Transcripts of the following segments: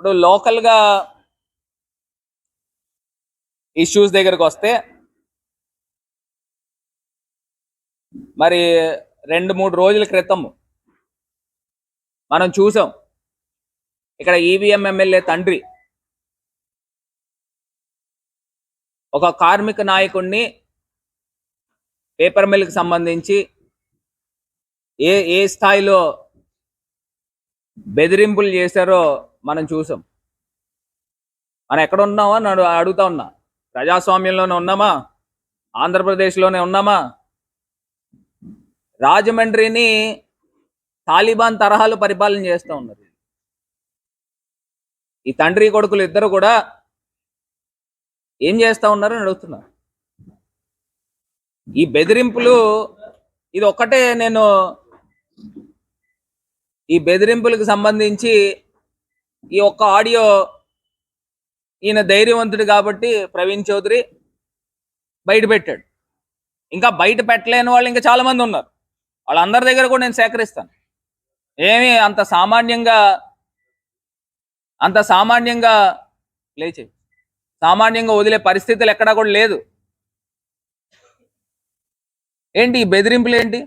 ఇప్పుడు లోకల్గా ఇష్యూస్ దగ్గరకు వస్తే మరి రెండు మూడు రోజుల క్రితం మనం చూసాం. ఇక్కడ ఈవీఎం ఎమ్మెల్యే తండ్రి. ఒక కార్మిక నాయకుడిని పేపర్ మిల్కి సంబంధించి ఏ ఏ స్థాయిలో బెదిరింపులు చేశారో మనం చూసాం. మనం ఎక్కడ ఉన్నామో నన్ను అడుగుతా ఉన్నా. ప్రజాస్వామ్యంలోనే ఉన్నామా? ఆంధ్రప్రదేశ్లోనే ఉన్నామా? రాజమండ్రిని తాలిబాన్ తరహాలో పరిపాలన చేస్తూ ఉన్నారు ఈ తండ్రి కొడుకులు ఇద్దరు కూడా ఏం చేస్తా ఉన్నారని అడుగుతున్నా ఈ బెదిరింపులు ఇది ఒక్కటే నేను ఈ బెదిరింపులకు సంబంధించి ఈ ఒక్క ఆడియో ఈయన ధైర్యవంతుడు కాబట్టి ప్రవీణ్ చౌదరి బయట పెట్టాడు. ఇంకా బయట పెట్టలేని వాళ్ళు ఇంకా చాలా మంది ఉన్నారు. వాళ్ళందరి దగ్గర కూడా నేను సేకరిస్తాను. ఏమి అంత సామాన్యంగా అంత సామాన్యంగా లేచి సామాన్యంగా వదిలే పరిస్థితులు ఎక్కడా కూడా లేదు. ఏంటి ఈ బెదిరింపులు ఏంటి?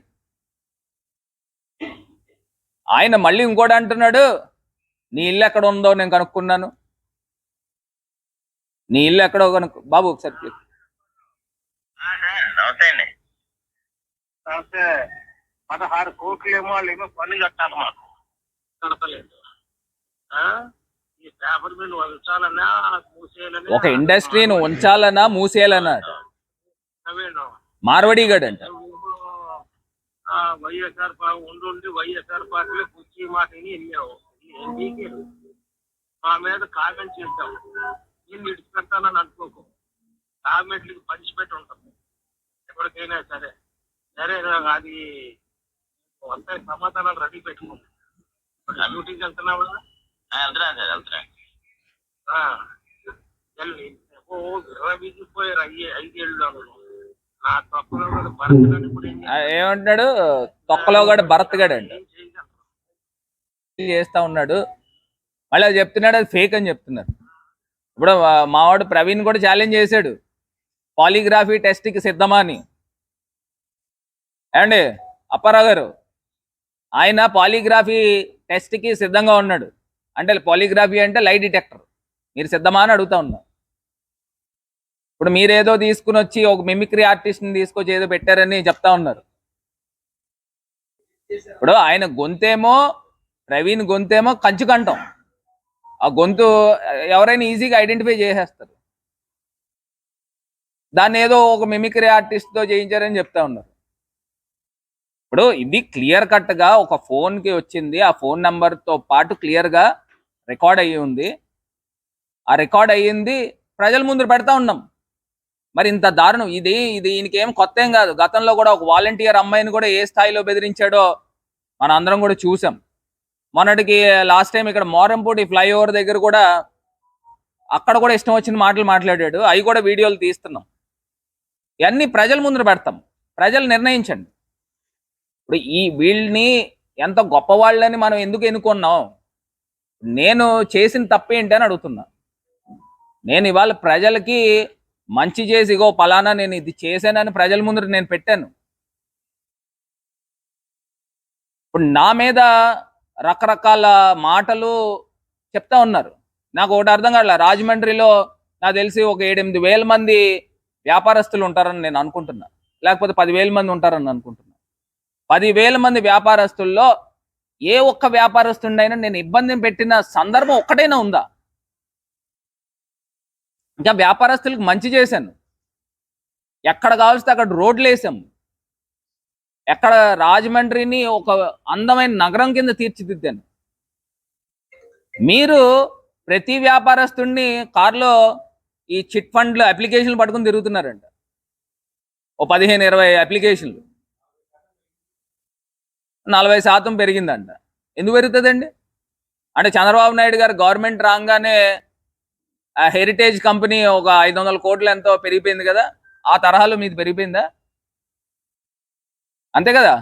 ఆయన మళ్ళీ ఇంకోటి అంటున్నాడు నీ ఇల్లు ఎక్కడ ఉందో నేను కనుక్కున్నాను. నీ ఇల్లు ఎక్కడో కనుక్కు బాబు ఒకసారి please. ఆ సార్ నమస్తే అండి. కాకపోతే పదహారు కోట్లు ఏమో వాళ్ళు ఏమో పన్ను కట్టాలి మాకు. కడతలేదు. ఆ? ఈ పేపర్ మిల్ వంచాలన్నా మూసేయాలన్నా. ఒక ఇండస్ట్రీని ఉంచాలనా మూసేయాలనా నవీన్ మార్వడిగాడు అంట. ఆ వైఎస్ఆర్ పా- ఉండి ఉండి వైఎస్ఆర్ పార్టీలో కుర్చీ మాట విని వెళ్ళావు ఏం పీకేరు మా మీద కామెంట్ చేద్దాం. నేను విడిచిపెడతానని అనుకోకు. కామెంట్లకి పనిష్మెంట్ ఉంటుంది. ఎప్పటికైనా సరే. సరే అది వస్తాయి సమాధానాలు రెడీ పెట్టుకో ఇప్పుడు డ్యూటీకి వెళ్తున్నావు? వెళ్తున్నాను సార్ వెళ్తున్నాను ఏమంటున్నాడు? తొక్కలో కూడా భరత్ గడు అంట చేస్తా ఉన్నాడు. మళ్ళీ అది చెప్తున్నాడు అది ఫేక్ అని చెప్తున్నారు. ఇప్పుడు మావాడు ప్రవీణ్ కూడా ఛాలెంజ్ చేశాడు. పాలిగ్రఫీ టెస్ట్కి సిద్ధమా అని. ఏమండి? అప్పారావు గారు ఆయన పాలిగ్రఫీ టెస్ట్కి సిద్ధంగా ఉన్నాడు. అంటే పాలిగ్రఫీ అంటే లై డిటెక్టర్. మీరు సిద్ధమా అని అడుగుతా ఉన్నా. ఇప్పుడు మీరేదో తీసుకుని వచ్చి ఒక మిమిక్రీ ఆర్టిస్ట్ని తీసుకొచ్చి ఏదో పెట్టారని చెప్తా ఉన్నారు. ఇప్పుడు ఆయన గొంతేమో ప్రవీణ్ గొంతేమో కంచు కంఠం. ఆ గొంతు ఎవరైనా ఈజీగా ఐడెంటిఫై చేసేస్తారు. దాన్ని ఏదో ఒక మిమిక్రీ ఆర్టిస్ట్తో చేయించారని చెప్తా ఉన్నారు. ఇప్పుడు ఇది క్లియర్ కట్గా ఒక ఫోన్కి వచ్చింది. ఆ ఫోన్ నెంబర్తో పాటు క్లియర్గా రికార్డ్ అయ్యి ఉంది. ఆ రికార్డ్ అయ్యింది ప్రజల ముందు పెడతా ఉన్నాం. మరి ఇంత దారుణం. ఇది ఇది ఈయనకి ఏం కొత్త ఏం కాదు. గతంలో కూడా ఒక వాలంటీర్ అమ్మాయిని కూడా ఏ స్థాయిలో బెదిరించాడో మన అందరం కూడా చూసాం. మొన్నటికి లాస్ట్ టైం ఇక్కడ మోరంపూటి ఫ్లైఓవర్ దగ్గర కూడా అక్కడ కూడా ఇష్టం వచ్చిన మాటలు మాట్లాడాడు. అవి కూడా వీడియోలు తీస్తున్నాం. ఇవన్నీ ప్రజల ముందర పెడతాం. ప్రజలు నిర్ణయించండి. ఇప్పుడు ఈ వీళ్ళని ఎంత గొప్పవాళ్ళని మనం ఎందుకు ఎన్నుకున్నాం? నేను చేసిన తప్పేంటి అని అడుగుతున్నా. నేను ఇవాళ ప్రజలకి మంచి చేసి ఇగో పలానా నేను ఇది చేశానని ప్రజల ముందు నేను పెట్టాను. ఇప్పుడు నా మీద రకరకాల మాటలు చెప్తా ఉన్నారు. నాకు ఒకటి అర్థం కావట్లే. రాజమండ్రిలో నాకు తెలిసి ఒక ఏడెనిమిది వేల మంది వ్యాపారస్తులు ఉంటారని నేను అనుకుంటున్నా. లేకపోతే పదివేల మంది ఉంటారని అనుకుంటున్నా. పదివేల మంది వ్యాపారస్తుల్లో ఏ ఒక్క వ్యాపారస్తుండైనా నేను ఇబ్బంది పెట్టిన సందర్భం ఒక్కటైనా ఉందా? ఇంకా వ్యాపారస్తులకు మంచి చేశాను. ఎక్కడ కావాల్సితే అక్కడ రోడ్లు వేసాము ఎక్కడ రాజమండ్రిని ఒక అందమైన నగరం కింద తీర్చిదిద్దాను. మీరు ప్రతి వ్యాపారస్తుడిని కారులో ఈ చిట్ ఫండ్లు అప్లికేషన్లు పట్టుకుని తిరుగుతున్నారంట. ఓ పదిహేను ఇరవై అప్లికేషన్లు. నలభై శాతం పెరిగిందంట. ఎందుకు పెరుగుతుందండి? అంటే చంద్రబాబు నాయుడు గారు గవర్నమెంట్ రాగానే హెరిటేజ్ కంపెనీ ఒక ఐదు వందల కోట్లు ఎంతో పెరిగిపోయింది కదా ఆ తరహాలో మీది పెరిగిపోయిందా? అంతే కదా?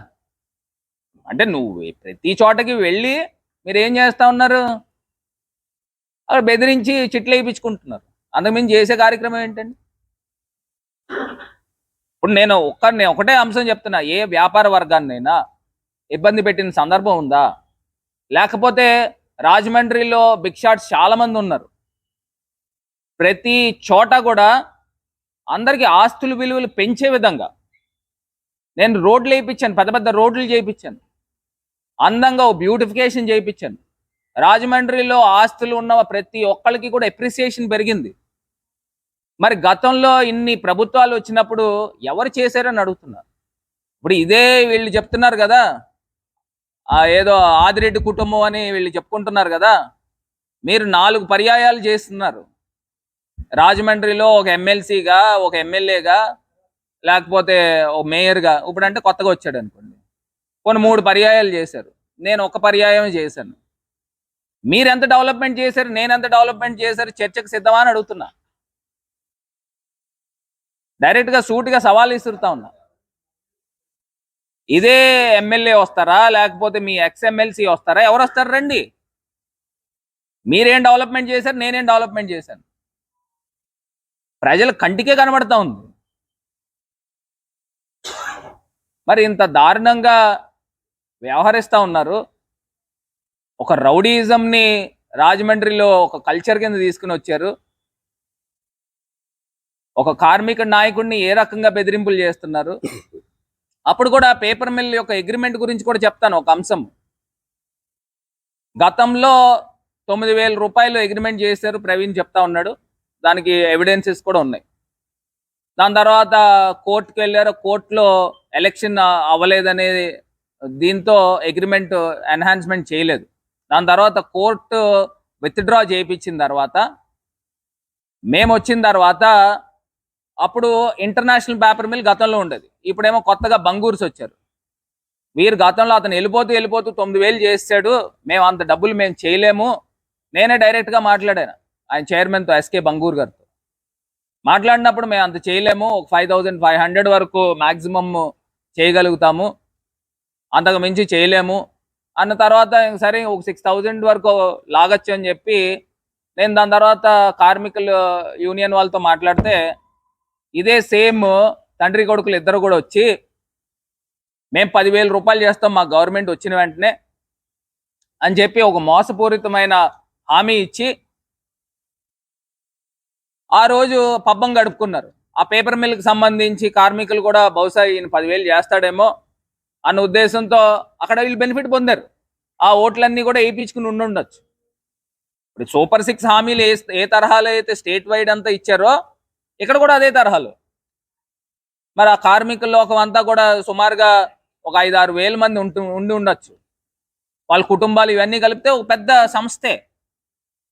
అంటే నువ్వు ప్రతి చోటకి వెళ్ళి మీరు ఏం చేస్తా ఉన్నారు? అక్కడ బెదిరించి చిట్లు వేయించుకుంటున్నారు. అంతకుమించి చేసే కార్యక్రమం ఏంటండి? ఇప్పుడు నేను ఒక్క నేను ఒకటే అంశం చెప్తున్నా. ఏ వ్యాపార వర్గాన్నైనా ఇబ్బంది పెట్టిన సందర్భం ఉందా? లేకపోతే రాజమండ్రిలో బిగ్ షాట్స్ చాలామంది ఉన్నారు. ప్రతి చోట కూడా అందరికీ ఆస్తుల విలువలు పెంచే విధంగా. నేను రోడ్లు వేయించాను పెద్ద పెద్ద రోడ్లు చేయించాను. అందంగా ఓ బ్యూటిఫికేషన్ చేయించాను. రాజమండ్రిలో ఆస్తులు ఉన్న ప్రతి ఒక్కరికి కూడా ఎప్రిసియేషన్ పెరిగింది. మరి గతంలో ఇన్ని ప్రభుత్వాలు వచ్చినప్పుడు ఎవరు చేశారని అడుగుతున్నారు? ఇప్పుడు ఇదే వీళ్ళు చెప్తున్నారు కదా ఏదో ఆదిరెడ్డి కుటుంబం అని వీళ్ళు చెప్పుకుంటున్నారు కదా. మీరు నాలుగు పర్యాయాలు చేస్తున్నారు. రాజమండ్రిలో ఒక ఎమ్మెల్సీగా ఒక ఎమ్మెల్యేగా లేకపోతే ఒక మేయర్గా ఇప్పుడు అంటే కొత్తగా వచ్చాడు అనుకోండి. కొన్ని మూడు పర్యాయాలు చేశారు. నేను ఒక పర్యాయం చేశాను. మీరు ఎంత డెవలప్మెంట్ చేశారు నేను ఎంత డెవలప్మెంట్ చేశారు చర్చకు సిద్ధమా అని అడుగుతున్నా. డైరెక్ట్గా సూటిగా సవాల్ ఇస్తుతా ఉన్నా. ఇదే ఎమ్మెల్యే వస్తారా? లేకపోతే మీ ఎక్స్ ఎమ్మెల్సీ వస్తారా? ఎవరు వస్తారు రండి. మీరేం డెవలప్మెంట్ చేశారు? నేనేం డెవలప్మెంట్ చేశాను. ప్రజల కంటికే కనబడతా ఉంది. మరి ఇంత దారుణంగా వ్యవహరిస్తా ఉన్నారు. ఒక రౌడీజంని రాజమండ్రిలో ఒక కల్చర్ కింద తీసుకుని వచ్చారు. ఒక కార్మిక నాయకుడిని ఏ రకంగా బెదిరింపులు చేస్తున్నారు? అప్పుడు కూడా పేపర్ మిల్ యొక్క అగ్రిమెంట్ గురించి కూడా చెప్తాను ఒక అంశం. గతంలో తొమ్మిది వేల రూపాయలు అగ్రిమెంట్ చేశారు ప్రవీణ్ చెప్తా ఉన్నాడు. దానికి ఎవిడెన్సెస్ కూడా ఉన్నాయి. దాని తర్వాత కోర్టుకు వెళ్ళారు. కోర్టులో ఎలక్షన్ అవ్వలేదనే దీంతో అగ్రిమెంట్ ఎన్హాన్స్మెంట్ చేయలేదు. దాని తర్వాత కోర్టు విత్డ్రా చేయించిన తర్వాత మేము వచ్చిన తర్వాత అప్పుడు ఇంటర్నేషనల్ పేపర్ మిల్ గతంలో ఉండేది. ఇప్పుడేమో కొత్తగా బంగూర్స్ వచ్చారు. వీరు గతంలో అతను వెళ్ళిపోతూ వెళ్ళిపోతూ తొమ్మిది వేలు చేసాడు మేము అంత డబ్బులు మేము చేయలేము. నేనే డైరెక్ట్గా మాట్లాడాను. ఆయన చైర్మన్తో ఎస్కే బంగూర్ గారితో. మాట్లాడినప్పుడు మేము అంత చేయలేము. ఒక ఫైవ్ థౌజండ్ ఫైవ్ హండ్రెడ్ వరకు మ్యాక్సిమమ్ చేయగలుగుతాము. అంతకు మించి చేయలేము. అన్న తర్వాత సరే ఒక సిక్స్ థౌజండ్ వరకు లాగచ్చు అని చెప్పి నేను దాని తర్వాత కార్మికుల యూనియన్ వాళ్ళతో మాట్లాడితే ఇదే సేమ్ తండ్రి కొడుకులు ఇద్దరు కూడా వచ్చి మేము పదివేల రూపాయలు చేస్తాం మా గవర్నమెంట్ వచ్చిన వెంటనే అని చెప్పి ఒక మోసపూరితమైన హామీ ఇచ్చి ఆ రోజు పబ్బం గడుపుకున్నారు. ఆ పేపర్ మిల్కి సంబంధించి కార్మికులు కూడా బహుశా ఈయన పదివేలు చేస్తాడేమో అన్న ఉద్దేశంతో అక్కడ వీళ్ళు బెనిఫిట్ పొందారు. ఆ ఓట్లన్నీ కూడా వేయించుకుని ఉండుండొచ్చు. ఇప్పుడు సూపర్ సిక్స్ హామీలు ఏ ఏ తరహాలో అయితే స్టేట్ వైడ్ అంతా ఇచ్చారో ఇక్కడ కూడా అదే తరహాలు. మరి ఆ కార్మికుల లోకం అంతా కూడా సుమారుగా ఒక ఐదు ఆరు వేల మంది ఉంటు ఉండి ఉండొచ్చు. వాళ్ళ కుటుంబాలు ఇవన్నీ కలిపితే ఒక పెద్ద సంస్థే.